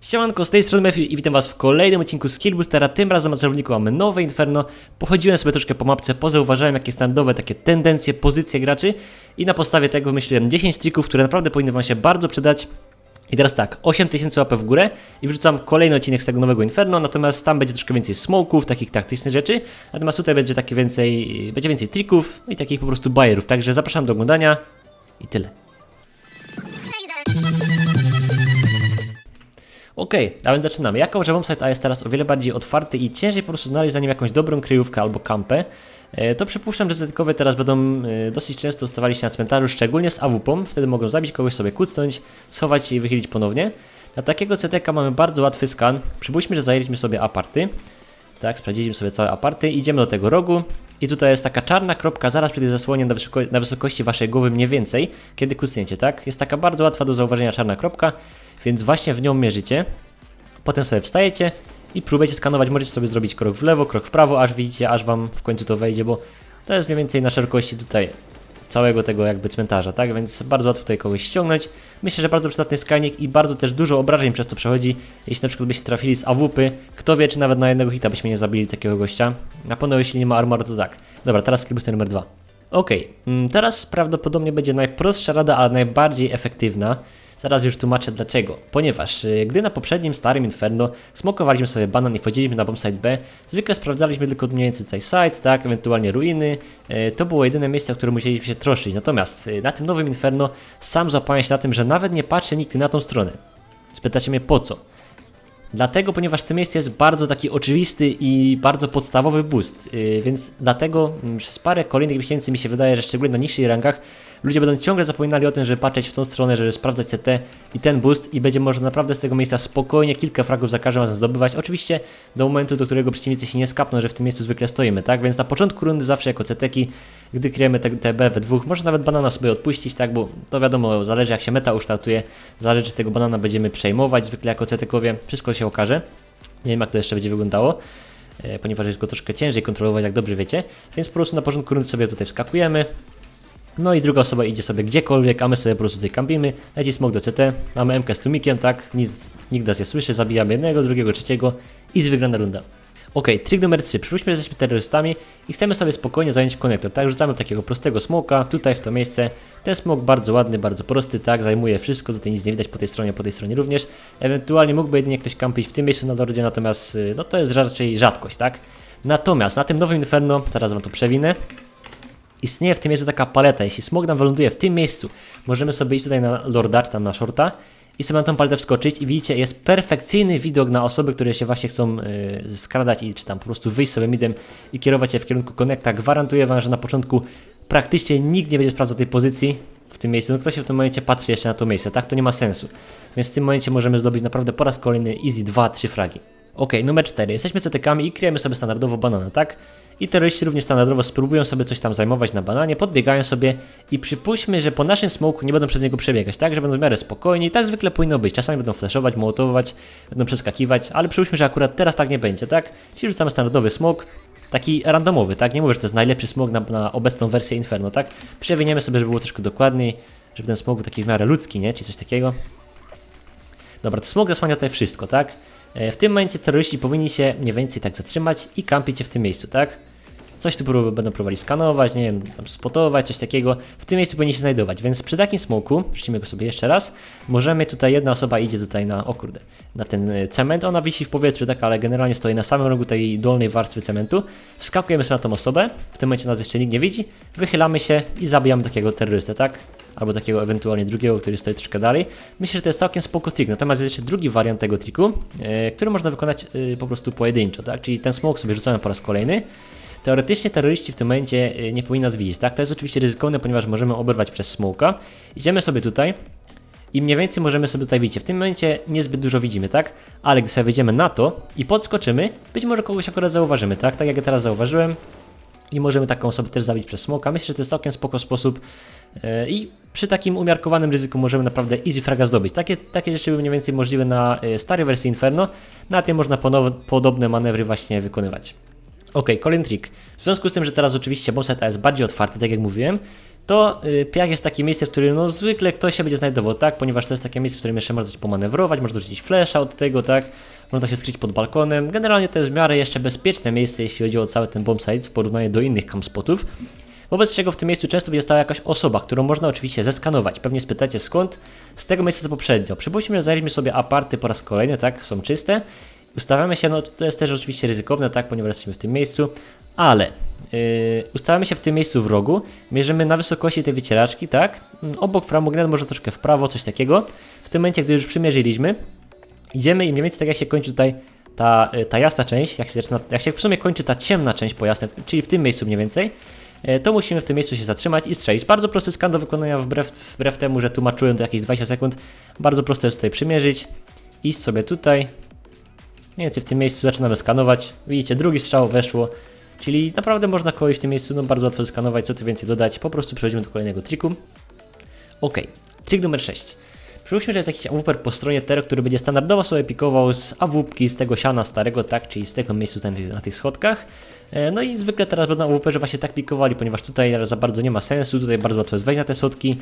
Siemanko, z tej strony Matthew i witam was w kolejnym odcinku Skill Boostera. Tym razem na celowniku mamy nowe Inferno. Pochodziłem sobie troszkę po mapce, pozauważałem jakie standardowe takie tendencje, pozycje graczy i na podstawie tego wymyśliłem 10 trików, które naprawdę powinny wam się bardzo przydać. I teraz tak, 8000 łapek w górę i wrzucam kolejny odcinek z tego nowego Inferno, natomiast tam będzie troszkę więcej smoków, takich taktycznych rzeczy, natomiast tutaj będzie takie więcej, będzie więcej trików i takich po prostu bajerów, także zapraszam do oglądania i tyle. Okej, a więc zaczynamy. Jako, że bombsite A jest teraz o wiele bardziej otwarty i ciężej po prostu znaleźć za nim jakąś dobrą kryjówkę albo kampę, e, to przypuszczam, że zetykowie teraz będą e, dosyć często ustawali się na cmentarzu, szczególnie z AWP-ą, wtedy mogą zabić kogoś, sobie kucnąć, schować się i wychylić ponownie. Na takiego CTK mamy bardzo łatwy skan. Przypuśćmy, że zajęliśmy sobie aparty. Tak, sprawdziliśmy sobie całe aparty, idziemy do tego rogu i tutaj jest taka czarna kropka zaraz przy tej zasłonie na, na wysokości waszej głowy mniej więcej, kiedy kucnięcie, tak? Jest taka bardzo łatwa do zauważenia czarna kropka, więc właśnie w nią mierzycie. Potem sobie wstajecie i próbujecie skanować. Możecie sobie zrobić krok w lewo, krok w prawo, aż widzicie, aż wam w końcu to wejdzie, bo to jest mniej więcej na szerokości tutaj całego tego jakby cmentarza, tak? Więc bardzo łatwo tutaj kogoś ściągnąć. Myślę, że bardzo przydatny skajnik i bardzo też dużo obrażeń przez to przechodzi. Jeśli na przykład byście trafili z AWP, kto wie, czy nawet na jednego hita byśmy nie zabili takiego gościa. Na pewno jeśli nie ma armoru, to tak. Dobra, teraz skillbooster numer dwa. Okej, mm, teraz prawdopodobnie będzie najprostsza rada, ale najbardziej efektywna. Zaraz już tłumaczę dlaczego. Ponieważ y, gdy na poprzednim starym Inferno smokowaliśmy sobie banan i wchodziliśmy na bombsite B, zwykle sprawdzaliśmy tylko mniej więcej tutaj site, tak, ewentualnie ruiny. Y, To było jedyne miejsce, o które musieliśmy się troszczyć. Natomiast y, na tym nowym Inferno sam złapałem się na tym, że nawet nie patrzę nigdy na tą stronę. Spytacie mnie po co? Dlatego, ponieważ w tym miejscu jest bardzo taki oczywisty i bardzo podstawowy boost, więc dlatego mm, przez parę kolejnych miesięcy mi się wydaje, że szczególnie na niższych rankach ludzie będą ciągle zapominali o tym, żeby patrzeć w tą stronę, żeby sprawdzać CT i ten boost i będzie można naprawdę z tego miejsca spokojnie kilka fragów za każdym razem zdobywać. Oczywiście do momentu, do którego przeciwnicy się nie skapną, że w tym miejscu zwykle stoimy, tak? Więc na początku rundy zawsze jako CT-ki, gdy kryjemy te, te B we dwóch, może nawet banana sobie odpuścić, tak? Bo to wiadomo, zależy jak się meta ukształtuje, zależy czy tego banana będziemy przejmować zwykle jako CT-kowie, wszystko się okaże. Nie wiem jak to jeszcze będzie wyglądało e, ponieważ jest go troszkę ciężej kontrolować, jak dobrze wiecie. Więc po prostu na początku rundy sobie tutaj wskakujemy. No i druga osoba idzie sobie gdziekolwiek, a my sobie po prostu tutaj kampimy. Leci smok do CT, mamy MK z tłumikiem, tak? Nic, nikt nas nie słyszy, zabijamy jednego, drugiego, trzeciego i jest wygrana runda. Ok, trik numer 3. Przypuśćmy, że jesteśmy terrorystami i chcemy sobie spokojnie zająć konektor, tak? Rzucamy takiego prostego smoka, tutaj w to miejsce. Ten smok bardzo ładny, bardzo prosty, tak? Zajmuje wszystko, tutaj nic nie widać po tej stronie, po tej stronie również. Ewentualnie mógłby jedynie ktoś kampić w tym miejscu na lordzie, natomiast y, no to jest raczej rzadkość, tak? Natomiast na tym nowym Inferno, teraz wam to przewinę, istnieje w tym miejscu taka paleta. Jeśli smog nam wyląduje w tym miejscu, możemy sobie iść tutaj na lorda, czy tam na shorta i sobie na tą paletę wskoczyć i widzicie, jest perfekcyjny widok na osoby, które się właśnie chcą yy, skradać i czy tam po prostu wyjść sobie midem i kierować się w kierunku konekta. Gwarantuję wam, że na początku praktycznie nikt nie będzie sprawdzał tej pozycji w tym miejscu. No kto się w tym momencie patrzy jeszcze na to miejsce, tak? To nie ma sensu. Więc w tym momencie możemy zdobyć naprawdę po raz kolejny easy 2-3 fragi. Ok, numer 4. Jesteśmy CTK-ami i kryjemy sobie standardowo banana, tak? I terroryści również standardowo spróbują sobie coś tam zajmować na bananie, podbiegają sobie i przypuśćmy, że po naszym smoku nie będą przez niego przebiegać, tak? Że będą w miarę spokojni tak zwykle powinno być. Czasami będą flashować, mołotować, będą przeskakiwać, ale przypuśćmy, że akurat teraz tak nie będzie, tak? Czyli rzucamy standardowy smok, taki randomowy, tak? Nie mówię, że to jest najlepszy smok na, na obecną wersję Inferno, tak? Przewiniemy sobie, żeby było troszkę dokładniej, żeby ten smok był taki w miarę ludzki, nie? Czy coś takiego. Dobra, to smok zasłania tutaj wszystko, tak? E, W tym momencie terroryści powinni się mniej więcej tak zatrzymać i kampić się w tym miejscu, tak? Coś tu będą próbowali skanować, nie wiem, tam spotować, coś takiego. W tym miejscu powinni się znajdować, więc przy takim smoku, przeczymy go sobie jeszcze raz, możemy tutaj, jedna osoba idzie tutaj na, o kurde, na ten y, cement, ona wisi w powietrzu, tak, ale generalnie stoi na samym rogu tej dolnej warstwy cementu. Wskakujemy sobie na tą osobę, w tym momencie nas jeszcze nikt nie widzi, wychylamy się i zabijamy takiego terrorystę, tak? Albo takiego ewentualnie drugiego, który stoi troszkę dalej. Myślę, że to jest całkiem spoko trik. Natomiast jest jeszcze drugi wariant tego triku, yy, który można wykonać yy, po prostu pojedynczo, tak? Czyli ten smoke sobie rzucamy po raz kolejny. Teoretycznie terroryści w tym momencie y, nie powinni nas widzieć, tak? To jest oczywiście ryzykowne, ponieważ możemy oberwać przez smoka. Idziemy sobie tutaj i mniej więcej możemy sobie tutaj widzieć. W tym momencie niezbyt dużo widzimy, tak? Ale gdy sobie wejdziemy na to i podskoczymy, być może kogoś akurat zauważymy, tak? Tak jak ja teraz zauważyłem. I możemy taką osobę też zabić przez smoka. Myślę, że to jest całkiem spoko sposób yy, i przy takim umiarkowanym ryzyku możemy naprawdę easy fraga zdobyć. Takie, takie rzeczy były mniej więcej możliwe na y, starej wersji Inferno. Na tym można podobne manewry właśnie wykonywać. Ok, kolejny trik. W związku z tym, że teraz oczywiście bombsite A jest bardziej otwarty, tak jak mówiłem, to y, piach jest takie miejsce, w którym no zwykle ktoś się będzie znajdował, tak? Ponieważ to jest takie miejsce, w którym jeszcze można coś pomanewrować, można rzucić flesza od tego, tak? Można się skryć pod balkonem. Generalnie to jest w miarę jeszcze bezpieczne miejsce, jeśli chodzi o cały ten bombsite w porównaniu do innych campspotów. Wobec czego w tym miejscu często będzie stała jakaś osoba, którą można oczywiście zeskanować. Pewnie spytacie skąd? Z tego miejsca co poprzednio. Przypuśćmy, że zajęliśmy sobie aparty po raz kolejny, tak? Są czyste. Ustawiamy się, no to jest też oczywiście ryzykowne, tak? Ponieważ jesteśmy w tym miejscu, ale yy, ustawiamy się w tym miejscu w rogu, mierzymy na wysokości tej wycieraczki, tak? Mm, Obok framugnet, może troszkę w prawo, coś takiego. W tym momencie, gdy już przymierzyliśmy, idziemy i mniej więcej tak jak się kończy tutaj ta, y, ta jasna część, jak się, zaczyna, jak się w sumie kończy ta ciemna część po jasnej, czyli w tym miejscu mniej więcej, e, to musimy w tym miejscu się zatrzymać i strzelić. Bardzo prosty skan do wykonania, wbrew, wbrew temu, że tłumaczyłem to jakieś 20 sekund. Bardzo prosto jest tutaj przymierzyć, iść sobie tutaj. Mniej więcej w tym miejscu zaczynamy skanować. Widzicie, drugi strzał weszło, czyli naprawdę można kogoś w tym miejscu no, bardzo łatwo skanować, co tu więcej dodać. Po prostu przechodzimy do kolejnego triku. Ok, trik numer 6. Przypuśćmy, że jest jakiś AWP po stronie Tero, który będzie standardowo sobie pikował z AWP z tego siana starego, tak, czyli z tego tych, na tych schodkach. E, No i zwykle teraz będą że właśnie tak pikowali, ponieważ tutaj za bardzo nie ma sensu, tutaj bardzo łatwo jest wejść na te schodki.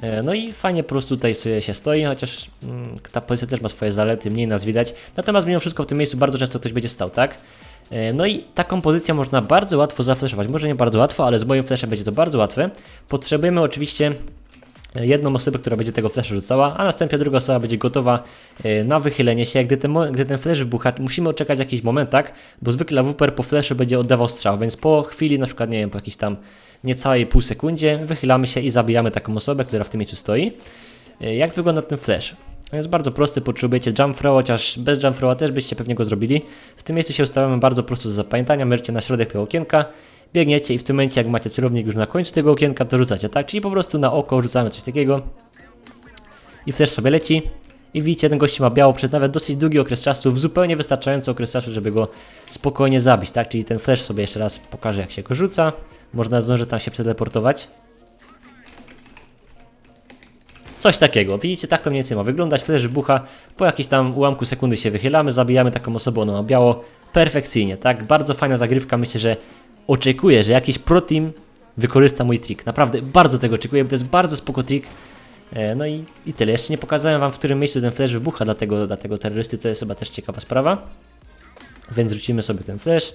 E, No i fajnie po prostu tutaj się stoi, chociaż mm, ta pozycja też ma swoje zalety, mniej nas widać. Natomiast mimo wszystko w tym miejscu bardzo często ktoś będzie stał, tak? E, No i taką pozycję można bardzo łatwo zafleszować. Może nie bardzo łatwo, ale z moim flashem będzie to bardzo łatwe. Potrzebujemy oczywiście jedną osobę, która będzie tego flasha rzucała, a następnie druga osoba będzie gotowa e, na wychylenie się. Gdy ten, gdy ten flash wybucha, musimy oczekać jakiś moment, tak? Bo zwykle AWP po flashu będzie oddawał strzał, więc po chwili, na przykład, nie wiem, po jakiejś tam niecałej pół sekundzie, wychylamy się i zabijamy taką osobę, która w tym miejscu stoi. E, Jak wygląda ten flash? Jest bardzo prosty, potrzebujecie jump throw, chociaż bez jump throwa też byście pewnie go zrobili. W tym miejscu się ustawiamy bardzo prosto do zapamiętania, mierzycie na środek tego okienka, biegniecie i w tym momencie jak macie celownik już na końcu tego okienka, to rzucacie, tak? Czyli po prostu na oko rzucamy coś takiego i flash sobie leci i widzicie, ten gość ma biało przez nawet dosyć długi okres czasu, w zupełnie wystarczający okres czasu, żeby go spokojnie zabić, tak? Czyli ten flash sobie jeszcze raz pokażę jak się go rzuca, można zdążyć tam się przeteleportować. Coś takiego. Widzicie, tak to mniej więcej ma wyglądać. Flash wybucha, po jakimś tam ułamku sekundy się wychylamy, zabijamy taką osobę, ona ma biało. Perfekcyjnie, tak? Bardzo fajna zagrywka. Myślę, że oczekuję, że jakiś pro team wykorzysta mój trik. Naprawdę bardzo tego oczekuję, bo to jest bardzo spoko trik. E, No i, i tyle. Jeszcze nie pokazałem wam, w którym miejscu ten flash wybucha dla tego, dla tego terrorysty. To jest chyba też ciekawa sprawa. Więc rzucimy sobie ten flash.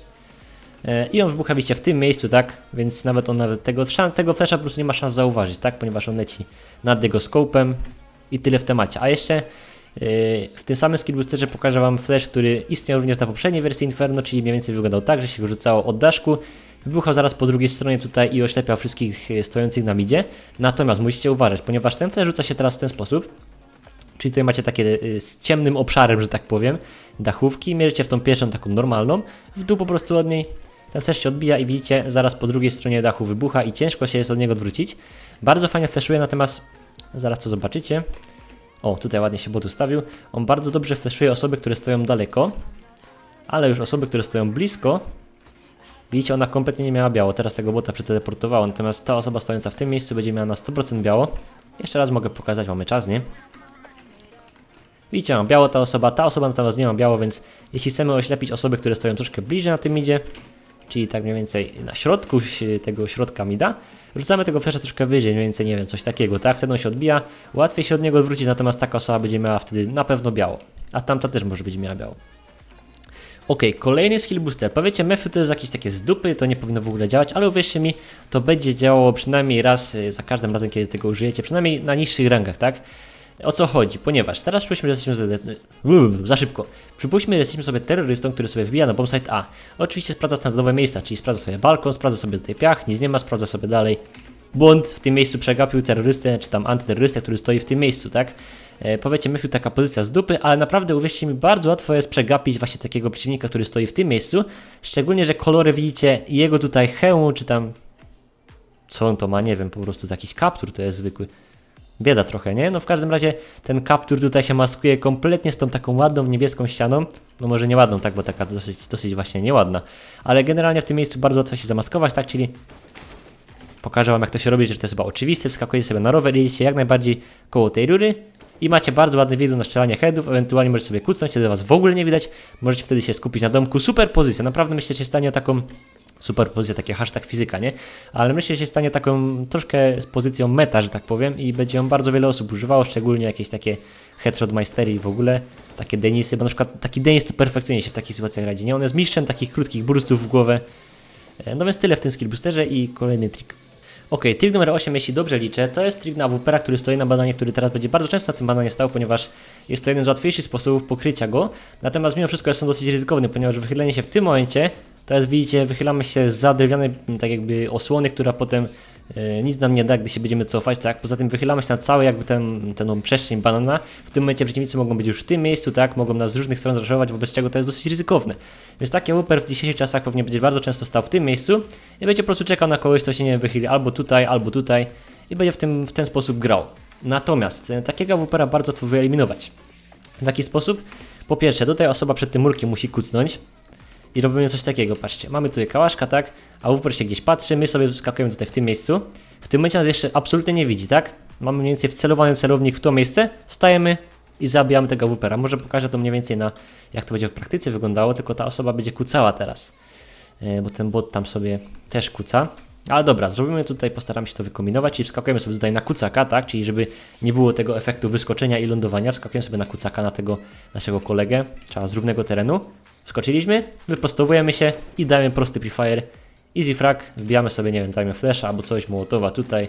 E, I on wybucha widzicie w tym miejscu, tak? Więc nawet on nawet tego, tego flasha po prostu nie ma szans zauważyć, tak? Ponieważ on leci nad jego scopem i tyle w temacie. A jeszcze w tym samym skill boosterze pokażę wam flash, który istniał również na poprzedniej wersji Inferno, czyli mniej więcej wyglądał tak, że się wyrzucało od daszku, wybuchał zaraz po drugiej stronie tutaj i oślepiał wszystkich yy, stojących na midzie. Natomiast musicie uważać, ponieważ ten flash rzuca się teraz w ten sposób, Czyli tutaj macie takie y, z ciemnym obszarem, że tak powiem, dachówki, mierzycie w tą pierwszą taką normalną, w dół po prostu od niej ten flash się odbija i widzicie, zaraz po drugiej stronie dachu wybucha i ciężko się jest od niego odwrócić. Bardzo fajnie flashuje, natomiast zaraz to zobaczycie. O, tutaj ładnie się bot ustawił. On bardzo dobrze flashuje osoby, które stoją daleko, ale już osoby, które stoją blisko, widzicie, ona kompletnie nie miała biało. Teraz tego bota przeteleportowało, natomiast ta osoba stojąca w tym miejscu będzie miała na 100% biało. Jeszcze raz mogę pokazać, mamy czas, nie? Widzicie, mam biało ta osoba, ta osoba natomiast nie ma biało, więc jeśli chcemy oślepić osoby, które stoją troszkę bliżej na tym midzie, czyli tak mniej więcej na środku tego środka mida, rzucamy tego flasha troszkę wyżej, mniej więcej, nie wiem, coś takiego, tak? Wtedy on się odbija, łatwiej się od niego odwrócić, natomiast taka osoba będzie miała wtedy na pewno biało, a tamta też może być miała biało. Ok, kolejny skill booster. Powiecie, Mefu to jest jakieś takie z dupy, to nie powinno w ogóle działać, ale uwierzcie mi, to będzie działało przynajmniej raz y, za każdym razem, kiedy tego użyjecie, przynajmniej na niższych rangach, tak? O co chodzi? Ponieważ teraz przypuśćmy, że jesteśmy. Za szybko. Przypuśćmy, że jesteśmy sobie terrorystą, który sobie wbija na bombsite A. Oczywiście sprawdza standardowe miejsca, czyli sprawdza sobie balkon, sprawdza sobie tutaj piach, nic nie ma, sprawdza sobie dalej. Błąd w tym miejscu przegapił terrorystę, czy tam antyterrorystę, który stoi w tym miejscu, tak? E, powiecie, Myfiu, taka pozycja z dupy, ale naprawdę uwierzcie mi, bardzo łatwo jest przegapić właśnie takiego przeciwnika, który stoi w tym miejscu. Szczególnie, że kolory widzicie jego tutaj hełmu, czy tam... Co on to ma? Nie wiem, po prostu jakiś kaptur to jest zwykły. Bieda trochę, nie? No w każdym razie ten kaptur tutaj się maskuje kompletnie z tą taką ładną niebieską ścianą. No może nie ładną, tak, bo taka dosyć, dosyć właśnie nieładna. Ale generalnie w tym miejscu bardzo łatwo się zamaskować, tak, czyli pokażę wam jak to się robi, że to jest chyba oczywiste. Wskakujecie sobie na rower, jedziecie jak najbardziej koło tej rury i macie bardzo ładny widok na strzelanie headów, ewentualnie możecie sobie kucnąć, wtedy was w ogóle nie widać. Możecie wtedy się skupić na domku. Super pozycja, naprawdę myślę, że się stanie o taką Super pozycja, takie hashtag fizyka, nie? Ale myślę, że się stanie taką troszkę z pozycją meta, że tak powiem i będzie ją bardzo wiele osób używało, szczególnie jakieś takie headshot majstery i w ogóle takie Denisy, bo na przykład taki Denis to perfekcyjnie się w takich sytuacjach radzi, nie? On jest mistrzem takich krótkich burstów w głowę. E, No więc tyle w tym skill boosterze i kolejny trik. Ok, trik numer 8, jeśli dobrze liczę, to jest trik na AWP, który stoi na badanie, który teraz będzie bardzo często na tym badanie stał, ponieważ jest to jeden z łatwiejszych sposobów pokrycia go. Natomiast mimo wszystko jest on dosyć ryzykowny, ponieważ wychylenie się w tym momencie, jest widzicie, wychylamy się z drewnianej m, tak jakby osłony, która potem e, nic nam nie da, gdy się będziemy cofać, tak? Poza tym wychylamy się na cały jakby ten, ten przestrzeń banana. W tym momencie przeciwnicy mogą być już w tym miejscu, tak? Mogą nas z różnych stron zraszować, wobec czego to jest dosyć ryzykowne. Więc taki Whooper w dzisiejszych czasach pewnie będzie bardzo często stał w tym miejscu i będzie po prostu czekał na kogoś, kto się nie wychyli albo tutaj, albo tutaj i będzie w, tym, w ten sposób grał. Natomiast e, takiego Whoopera bardzo łatwo wyeliminować. W taki sposób, po pierwsze, tutaj osoba przed tym murkiem musi kucnąć i robimy coś takiego, patrzcie, mamy tutaj kałaszka, tak, a Whooper się gdzieś patrzy, my sobie skakujemy tutaj w tym miejscu, w tym momencie nas jeszcze absolutnie nie widzi, tak, mamy mniej więcej wcelowany celownik w to miejsce, wstajemy i zabijamy tego Whoopera, może pokażę to mniej więcej na, jak to będzie w praktyce wyglądało, tylko ta osoba będzie kucała teraz, E, bo ten bot tam sobie też kuca. Ale dobra, zrobimy tutaj, postaramy się to wykombinować i wskakujemy sobie tutaj na kucaka, tak? Czyli żeby nie było tego efektu wyskoczenia i lądowania, wskakujemy sobie na kucaka, na tego naszego kolegę, trzeba z równego terenu. Wskoczyliśmy, wyprostowujemy się i dajemy prosty prefire. Easy frag, wbijamy sobie, nie wiem, dajmy flasha albo coś, mołotowa tutaj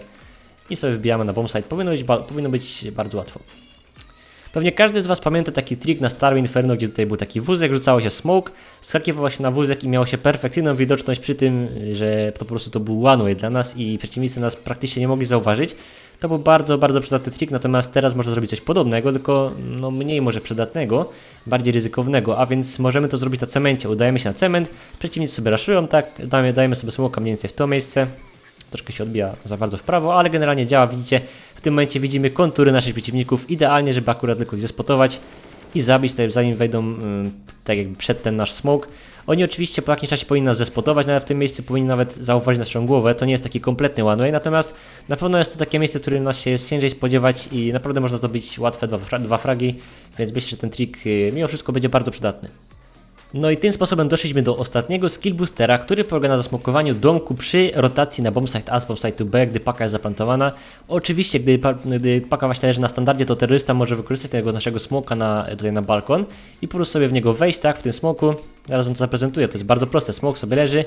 i sobie wbijamy na bombsite. Powinno być, powinno być bardzo łatwo. Pewnie każdy z Was pamięta taki trik na Star Inferno, gdzie tutaj był taki wózek, rzucało się smoke, skakiwało się na wózek i miało się perfekcyjną widoczność przy tym, że to po prostu to był one dla nas i przeciwnicy nas praktycznie nie mogli zauważyć. To był bardzo, bardzo przydatny trik, natomiast teraz można zrobić coś podobnego, tylko no, mniej może przydatnego, bardziej ryzykownego, a więc możemy to zrobić na cemencie. Udajemy się na cement, przeciwnicy sobie raszują, tak, dajemy, dajemy sobie smoka mniej więcej w to miejsce, troszkę się odbija za bardzo w prawo, ale generalnie działa, widzicie, w tym momencie widzimy kontury naszych przeciwników, idealnie, żeby akurat tylko ich zespotować i zabić tutaj, zanim wejdą tak jakby przed ten nasz smoke. Oni oczywiście po jakimś czasie powinni nas zespotować, nawet w tym miejscu powinni nawet zauważyć naszą głowę, to nie jest taki kompletny one way, natomiast na pewno jest to takie miejsce, w którym nas się jest ciężej spodziewać i naprawdę można zdobyć łatwe dwa, dwa fragi, więc myślę, że ten trik yy, mimo wszystko będzie bardzo przydatny. No i tym sposobem doszliśmy do ostatniego skill boostera, który polega na zasmokowaniu domku przy rotacji na bombsite A z bombsite B, gdy paka jest zaplantowana. Oczywiście, gdy, gdy paka właśnie leży na standardzie, to terrorysta może wykorzystać tego naszego smoka na, tutaj na balkon i po prostu sobie w niego wejść, tak, w tym smoku. Zaraz wam to zaprezentuję, to jest bardzo proste. Smok sobie leży,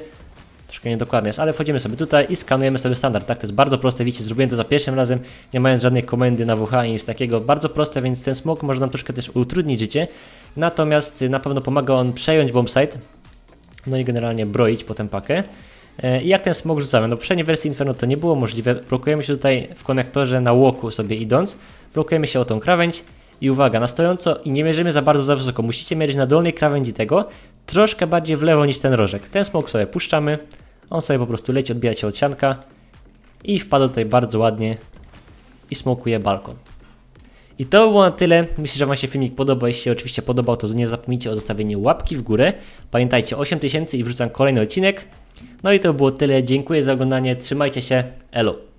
troszkę niedokładnie jest, ale wchodzimy sobie tutaj i skanujemy sobie standard, tak, to jest bardzo proste, widzicie, zrobiłem to za pierwszym razem, nie mając żadnej komendy na WH i nic takiego, bardzo proste, więc ten smok może nam troszkę też utrudnić życie, natomiast y, na pewno pomaga on przejąć bombsite, no i generalnie broić potem pakę. E, I jak ten smok rzucamy? No w poprzedniej wersji Inferno to nie było możliwe, blokujemy się tutaj w konektorze na łoku sobie idąc, blokujemy się o tą krawędź. I uwaga, na stojąco i nie mierzymy za bardzo za wysoko, musicie mierzyć na dolnej krawędzi tego, troszkę bardziej w lewo niż ten rożek. Ten smok sobie puszczamy, on sobie po prostu leci, odbija się od sianka i wpada tutaj bardzo ładnie i smokuje balkon. I to było na tyle. Myślę, że Wam się filmik podobał. Jeśli się oczywiście podobał, to nie zapomnijcie o zostawieniu łapki w górę. Pamiętajcie 8000 i wrzucam kolejny odcinek. No i to było tyle. Dziękuję za oglądanie. Trzymajcie się. Elo.